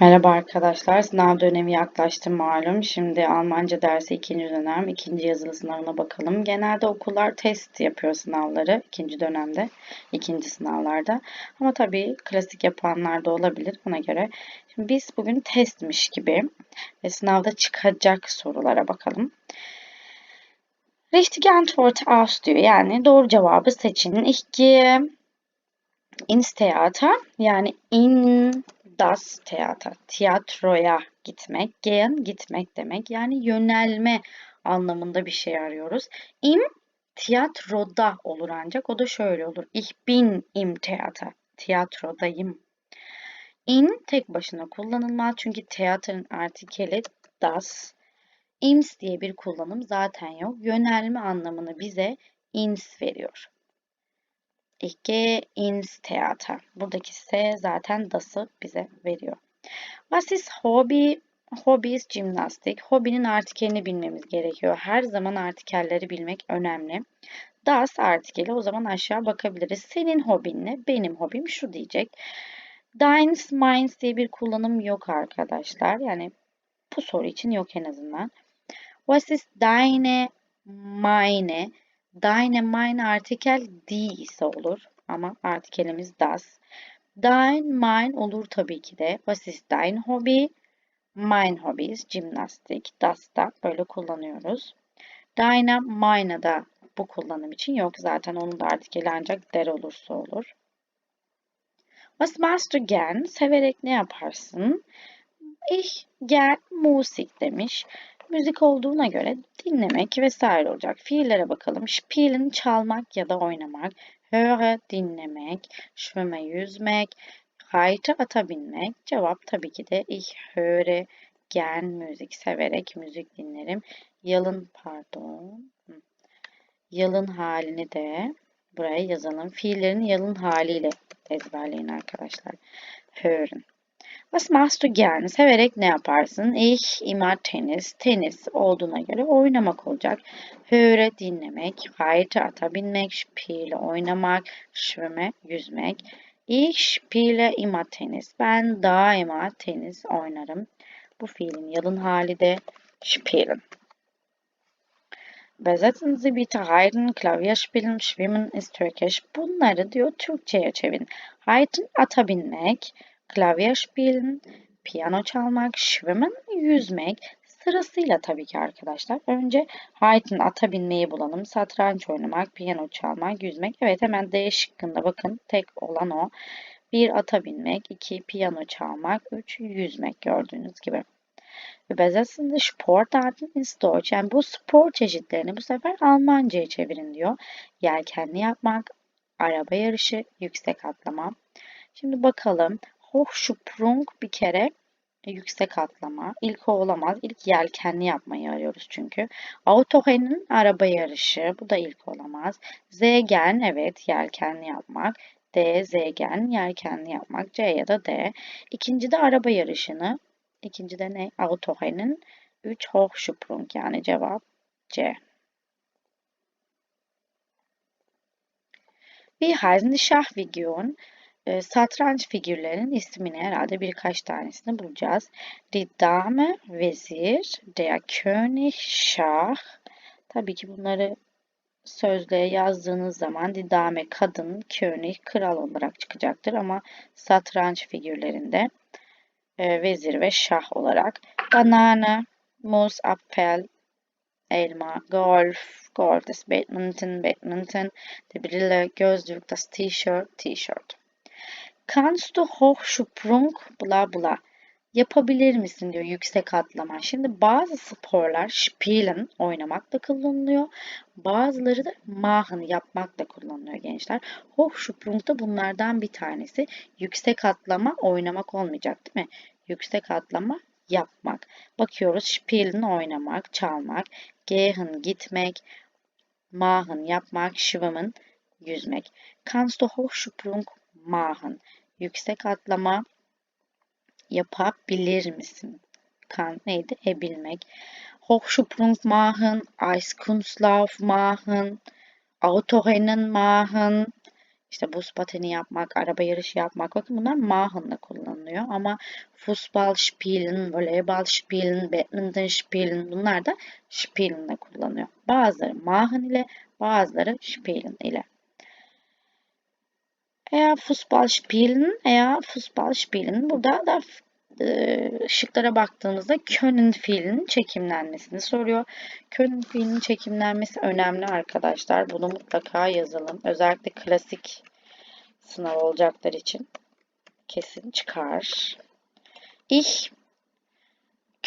Merhaba arkadaşlar. Sınav dönemi yaklaştı malum. Şimdi Almanca dersi ikinci dönem, ikinci yazılı sınavına bakalım. Genelde okullar test yapıyor sınavları ikinci dönemde, ikinci sınavlarda. Ama tabii klasik yapanlar da olabilir ona göre. Şimdi biz bugün testmiş gibi ve sınavda çıkacak sorulara bakalım. Richtige Antwort aus diyor. Yani doğru cevabı seçin. Ich gehe Theater yani in das Theater. Tiyatroya gitmek. Gehen gitmek demek. Yani yönelme anlamında bir şey arıyoruz. Im tiyatroda olur ancak. O da şöyle olur. Ich bin im Theater. Tiyatrodayım. In tek başına kullanılmaz. Çünkü tiyatronun artikeli das. Ims diye bir kullanım zaten yok. Yönelme anlamını bize ins veriyor. Ich gehe ins Theater. Buradaki S zaten das'ı bize veriyor. Was ist Hobby? İs jimnastik. Hobinin artikelini bilmemiz gerekiyor. Her zaman artikelleri bilmek önemli. Das artikeli o zaman aşağı bakabiliriz. Senin hobin ne? Benim hobim şu diyecek. Deins, meins diye bir kullanım yok arkadaşlar. Yani bu soru için yok en azından. Was ist deine, meine? Deine, meine artikel die ise olur. Ama artikelimiz das. Dein, mein olur tabii ki de. Was ist dein Hobby? Mein Hobby is jimnastik. Das da böyle kullanıyoruz. Deine, meine da bu kullanım için yok. Zaten onun da artikeli ancak der olursa olur. Was machst du gern? Severek ne yaparsın? Ich gern Musik demiş. Müzik olduğuna göre dinlemek vesaire olacak. Fiillere bakalım. Spielen çalmak ya da oynamak. Höre dinlemek. Schwimmen yüzmek. Reite ata binmek. Cevap tabii ki de ich höre gern müzik. Severek müzik dinlerim. Yalın pardon. Yalın halini de buraya yazalım. Fiillerin yalın haliyle ezberleyin arkadaşlar. Hören. Was machst du gern? Severek ne yaparsın? Ich immer tenis. Tenis olduğuna göre oynamak olacak. Höre dinlemek, reite ata binmek, spiele oynamak, schwimme yüzmek. Ich spiele immer tenis. Ben daima tenis oynarım. Bu fiilin yalın hali de spielen. Besetzen Sie bitte Reiten, Klavier spielen, Schwimmen ist Türkisch. Bunları diyor Türkçe'ye çevirin. Reiten ata binmek, klavye spielen, piyano çalmak, schwimmen, yüzmek. Sırasıyla tabii ki arkadaşlar. Önce reiten, ata binmeyi bulalım. Satranç oynamak, piyano çalmak, yüzmek. Evet hemen D şıkkında bakın tek olan o. Bir ata binmek, iki piyano çalmak, üç yüzmek gördüğünüz gibi. Übersetzen Sie Sportarten ins Deutsch. Yani bu spor çeşitlerini bu sefer Almanca'ya çevirin diyor. Yelkenli yapmak, araba yarışı, yüksek atlama. Şimdi bakalım. Hochsprung bir kere yüksek atlama. İlk o olamaz. İlk yelkenli yapmayı arıyoruz çünkü. Autorennen araba yarışı. Bu da ilk olamaz. Zegen evet yelkenli yapmak. D, Zegen yelkenli yapmak. C ya da D. İkinci de araba yarışını. İkinci de ne? Autorennen. 3 Hochsprung yani cevap C. Wie heißen die Schachfiguren? E, satranç figürlerinin ismini herhalde birkaç tanesini bulacağız. Die vezir, der König, Şah. Tabii ki bunları sözlüğe yazdığınız zaman die Dame kadın, König kral olarak çıkacaktır ama satranç figürlerinde e, vezir ve şah olarak. Banane, muz, apfel, elma, golf, golf, Badminton, Badminton, die Brille, gözlük, das T-shirt, T-shirt. Kannst du Hochsprung bla bla. Yapabilir misin diyor yüksek atlama. Şimdi bazı sporlar spielen oynamakla kullanılıyor. Bazıları da machen yapmakla kullanılıyor gençler. Hochsprung da bunlardan bir tanesi. Yüksek atlama oynamak olmayacak değil mi? Yüksek atlama yapmak. Bakıyoruz spielen oynamak, çalmak, gehen gitmek, machen yapmak, schwimmen yüzmek. Kannst du Hochsprung machen? Yüksek atlama yapabilir misin? Kan neydi? Ebilmek. Hochsprung machen, Eiskunstlauf machen, Autorennen machen, işte buz pateni yapmak, araba yarışı yapmak. Bakın bunlar Machen'la kullanılıyor. Ama Fußball spielen, voleybol spielen, badminton spielen bunlar da spielen'la kullanılıyor. Bazıları Machen ile, bazıları spielen ile. Eğer Fußball spielen, eğer Fußball spielen. Burada da e, şıklara baktığımızda können fiilinin çekimlenmesini soruyor. Können fiilinin çekimlenmesi önemli arkadaşlar. Bunu mutlaka yazalım. Özellikle klasik sınav olacaklar için kesin çıkar. Ich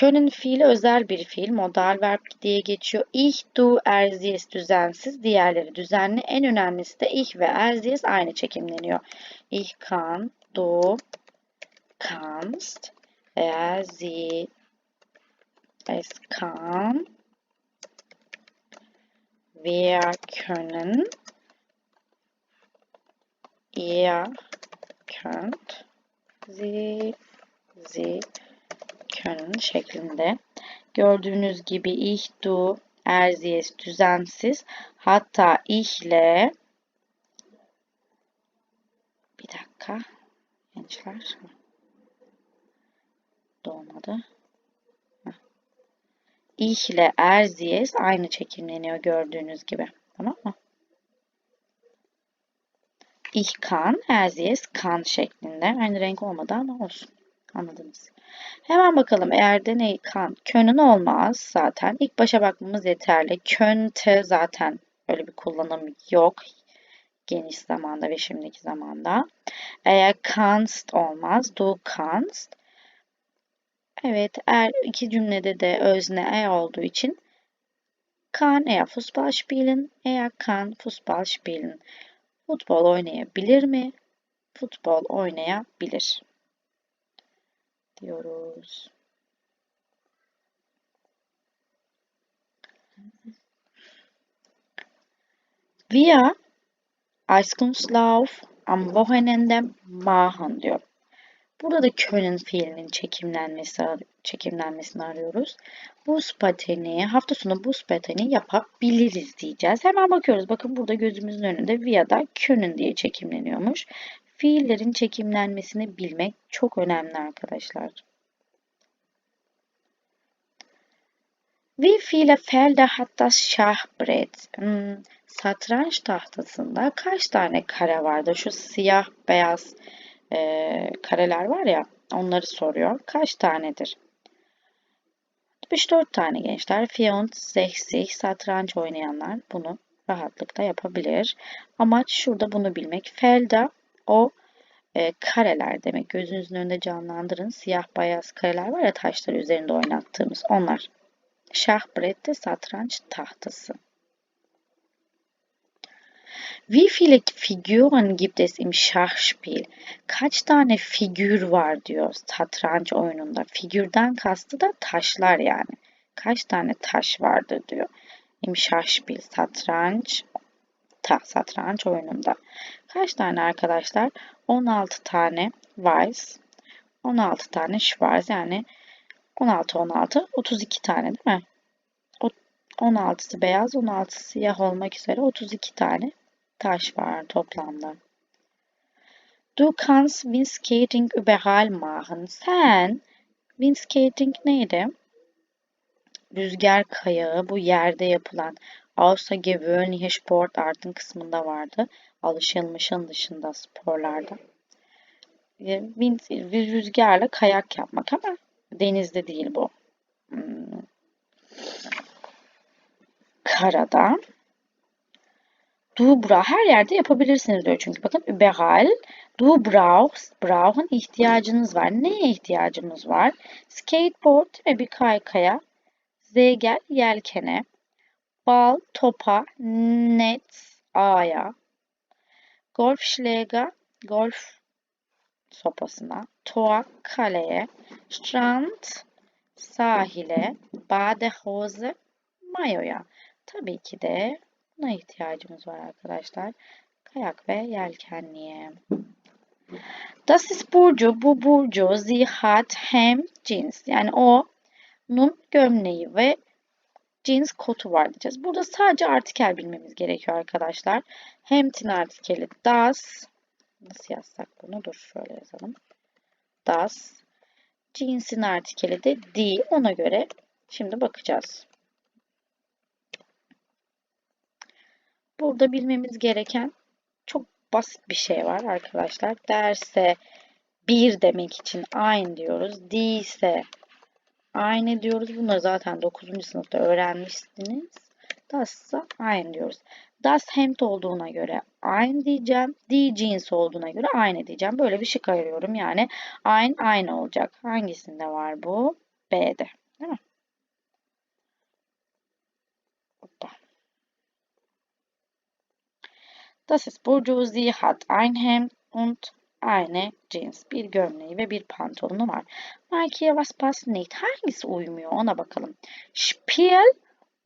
Können fiili özel bir fiil, modal verb diye geçiyor. Ich, du, er, sie düzensiz, diğerleri düzenli. En önemlisi de ich ve er, sie aynı çekimleniyor. Ich kann, du kannst, er, sie es kann, wir können, ihr könnt, sie, sie können şeklinde. Gördüğünüz gibi ich, du, erziyes düzensiz. Hatta ihle bir dakika gençler dolmadı. İh ile erziyes aynı çekimleniyor gördüğünüz gibi. Tamam mı? Ich kann, erziyes kan şeklinde. Aynı renk olmadı ama olsun. Anladınız. Hemen bakalım eğer deney kan könün olmaz zaten. İlk başa bakmamız yeterli. Könte zaten öyle bir kullanım yok. Geniş zamanda ve şimdiki zamanda. Eğer kanst olmaz. Du kanst. Evet eğer iki cümlede de özne e olduğu için kan eğer Fußball spielen, eğer kan Fußball spielen. Futbol oynayabilir mi? Futbol oynayabilir diyoruz. Wir Eiskunstlauf am Wochenende machen diyor. Burada da können fiilinin çekimlenmesi, çekimlenmesini arıyoruz. Buz pateni, hafta sonu buz pateni yapabiliriz diyeceğiz. Hemen bakıyoruz. Bakın burada gözümüzün önünde via'da können diye çekimleniyormuş. Fiillerin çekimlenmesini bilmek çok önemli arkadaşlar. Wie viele Felder hat das Schachbrett? Hmm, satranç tahtasında kaç tane kare vardı? Şu siyah beyaz e, kareler var ya onları soruyor. Kaç tanedir? 64 tane gençler. Fiyont, zehsih, satranç oynayanlar bunu rahatlıkla yapabilir. Amaç şurada bunu bilmek. Felda o e, kareler demek. Gözünüzün önünde canlandırın. Siyah beyaz kareler var ya taşlar üzerinde oynattığımız onlar. Şahbrette satranç tahtası. Wie viele Figuren gibt es im Schachspiel? Kaç tane figür var diyor satranç oyununda. Figürden kastı da taşlar yani. Kaç tane taş vardır diyor. Im Schachspiel satranç ta, satranç oyununda. Kaç tane arkadaşlar? 16 tane Weiß, 16 tane Schwarz yani 16 16 32 tane değil mi? 16'sı beyaz, 16'sı siyah olmak üzere 32 tane taş var toplamda. Du kannst Windskating überall machen. Sen Windskating neydi? Rüzgar kayağı bu yerde yapılan Außergewöhnliche Sportart'ın kısmında vardı. Alışılmışın dışında sporlarda. Wind, rüzgarla kayak yapmak ama denizde değil bu. Hmm. Karada. Du her yerde yapabilirsiniz diyor çünkü bakın überall du brauchst brauchen ihtiyacınız var. Neye ihtiyacımız var? Skateboard ve bir kaykaya, zegel yelkene, bal topa, net ağaya, golf şlega golf sopasına, toa kaleye, strand sahile, badehose mayoya. Tabii ki de buna ihtiyacımız var arkadaşlar. Kayak ve yelkenliğe. Das ist Burcu. Bu Burcu. Sie hat hem jeans. Yani o nun gömleği ve Jeans kotu var diyeceğiz. Burada sadece artikel bilmemiz gerekiyor arkadaşlar. Hemd'in artikeli das. Nasıl yazsak bunu? Dur şöyle yazalım. Das. Jeans'in artikeli de die. Ona göre şimdi bakacağız. Burada bilmemiz gereken çok basit bir şey var arkadaşlar. Derse bir demek için aynı diyoruz. Değilse aynı diyoruz. Bunları zaten 9. sınıfta öğrenmişsiniz. Das'sa aynı diyoruz. Das hemd olduğuna göre aynı diyeceğim. Die jeans olduğuna göre aynı diyeceğim. Böyle bir şık ayırıyorum. Yani aynı aynı olacak. Hangisinde var bu? B'de. Değil mi? Hoppa. Das ist Bourgeoisie hat ein Hemd und eine Jeans. Bir gömleği ve bir pantolonu var. Markiye was passt nicht. Hangisi uymuyor ona bakalım. Spiel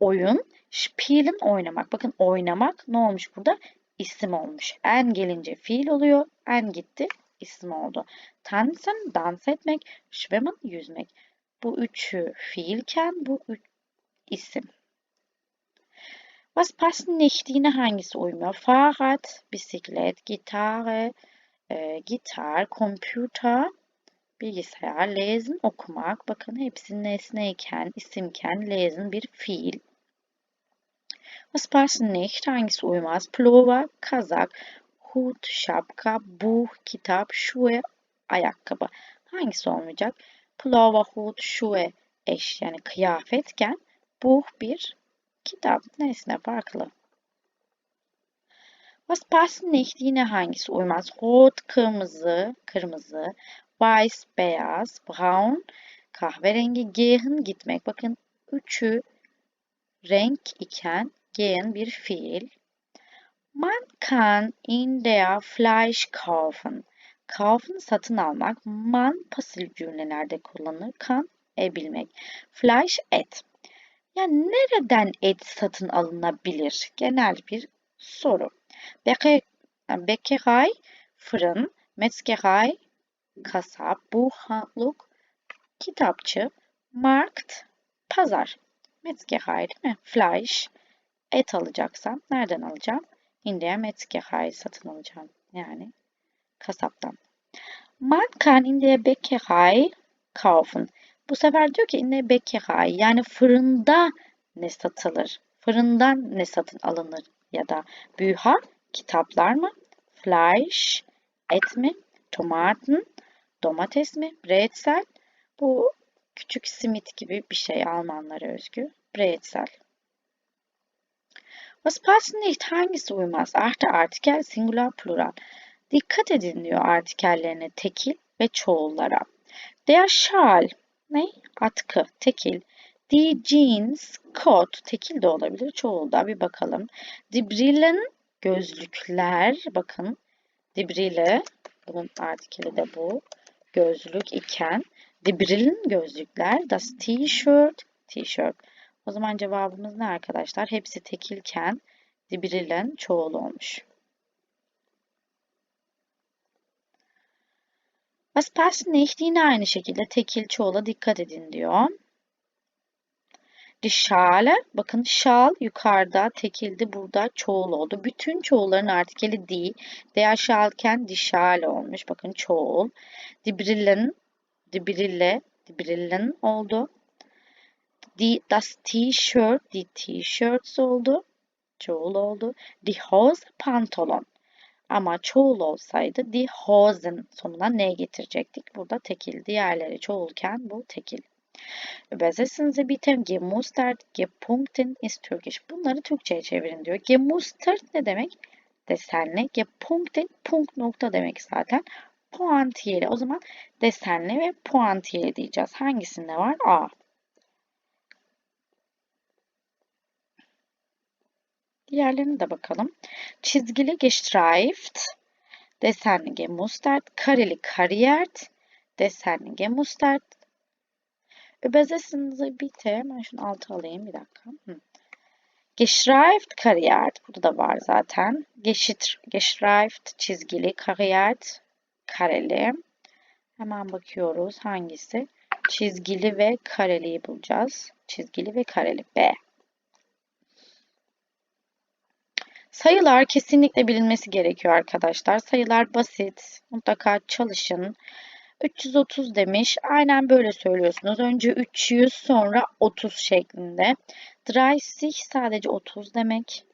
oyun. Spielen oynamak. Bakın oynamak ne olmuş burada? İsim olmuş. En gelince fiil oluyor. En gitti isim oldu. Tanzen dans etmek. Schwimmen yüzmek. Bu üçü fiilken bu üç isim. Was passt nicht? Yine hangisi uymuyor? Fahrrad, bisiklet, gitarre, e, gitar, computer, bilgisayar, lesen, okumak. Bakın hepsi nesneyken, isimken, lesen bir fiil. Was passt nicht? Hangisi uymaz? Pullover, kazak, hut, şapka, buh, kitap, şue, ayakkabı. Hangisi olmayacak? Pullover, hut, şue eş yani kıyafetken buh bir kitap. Nesne farklı. Was passt nicht? Yine hangisi uymaz? Rot, kırmızı, kırmızı, weiß, beyaz, brown, kahverengi, gehen, gitmek. Bakın üçü renk iken gehen bir fiil. Man kann in der Fleisch kaufen. Kaufen satın almak. Man pasif cümlelerde kullanılır. Kan e bilmek. Fleisch et. Yani nereden et satın alınabilir? Genel bir soru. Beke, Bäckerei, fırın, Metzgerei, kasap, buchhandluk, kitapçı, markt, pazar. Metzgerei değil mi? Fleisch, et alacaksam nereden alacağım? In der satın alacağım. Yani kasaptan. Man kann in der Bäckerei kaufen. Bu sefer diyor ki in der Bäckerei yani fırında ne satılır? Fırından ne satın alınır? Ya da Bücher, kitaplar mı? Fleisch, et mi? Tomaten, domates mi? Brezel. Bu küçük simit gibi bir şey Almanlara özgü. Brezel. Was passt nicht? Hangisi uymaz? Achte artikel, singular, plural. Dikkat edin diyor artikellerine tekil ve çoğullara. Der Schal ne? Atkı, tekil. Die Jeans, kot, tekil de olabilir, çoğulda bir bakalım. Die Brillen, gözlükler, bakın. Die Brille, bunun artikeli de bu. Gözlük iken. Die Brillen, gözlükler. Das T-shirt, T-shirt. O zaman cevabımız ne arkadaşlar? Hepsi tekilken Die Brillen çoğul olmuş. Passt nicht? Yine aynı şekilde tekil çoğula dikkat edin diyor. Die Schale, bakın şal yukarıda tekildi, burada çoğul oldu. Bütün çoğulların artikeli die. Der Schalken die Schale olmuş. Bakın çoğul. Die Brillen, die Brille, die Brillen oldu. Die, das T-shirt, die T-shirts oldu. Çoğul oldu. Die Hose, pantolon. Ama çoğul olsaydı die Hosen sonuna ne getirecektik? Burada tekil. Diğerleri çoğulken bu tekil. Übersetzen bitte gemustert, gepunkten ist Türkisch. Bunları Türkçe'ye çevirin diyor. Gemustert ne demek? Desenli. Gepunkten punkt nokta demek zaten. Puantiyeli. O zaman desenli ve puantiyeli diyeceğiz. Hangisinde var? A. Diğerlerine de bakalım. Çizgili gestreift, desenli gemustert, kareli kariert, desenli gemustert. E, Übersetzen bitte. Ben şunu altı alayım bir dakika. Hı. Geschreift Kariyert. Burada da var zaten. Geçit, geschreift çizgili. Kariyert kareli. Hemen bakıyoruz hangisi. Çizgili ve kareliyi bulacağız. Çizgili ve kareli. B. Sayılar kesinlikle bilinmesi gerekiyor arkadaşlar. Sayılar basit. Mutlaka çalışın. 330 demiş. Aynen böyle söylüyorsunuz. Önce 300 sonra 30 şeklinde. 30 sadece 30 demek.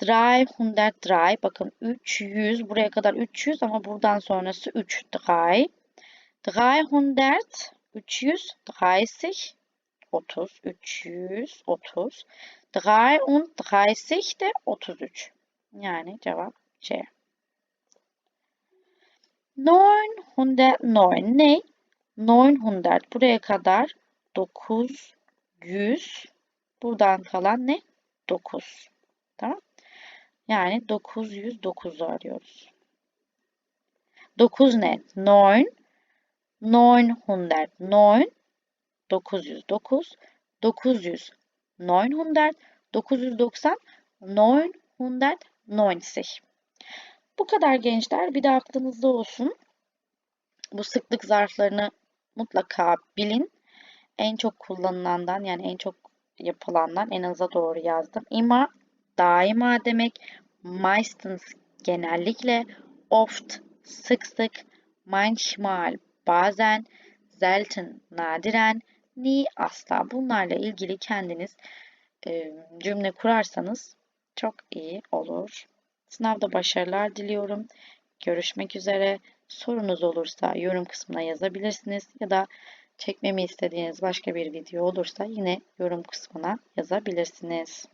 303 bakın 300 buraya kadar 300 ama buradan sonrası 3 3 300 330 30 330 33 de 33. Yani cevap C. 909 ne? 900 buraya kadar 900 buradan kalan ne? 9. Tamam? Yani 909'u arıyoruz. 9 ne? 9 900 9 909 900 900 990 990. Bu kadar gençler bir de aklınızda olsun. Bu sıklık zarflarını mutlaka bilin. En çok kullanılandan yani en çok yapılandan en aza doğru yazdım. İma daima demek. Meistens genellikle. Oft sık sık. Manchmal bazen. Selten nadiren. Nie asla. Bunlarla ilgili kendiniz e, cümle kurarsanız çok iyi olur. Sınavda başarılar diliyorum. Görüşmek üzere. Sorunuz olursa yorum kısmına yazabilirsiniz ya da çekmemi istediğiniz başka bir video olursa yine yorum kısmına yazabilirsiniz.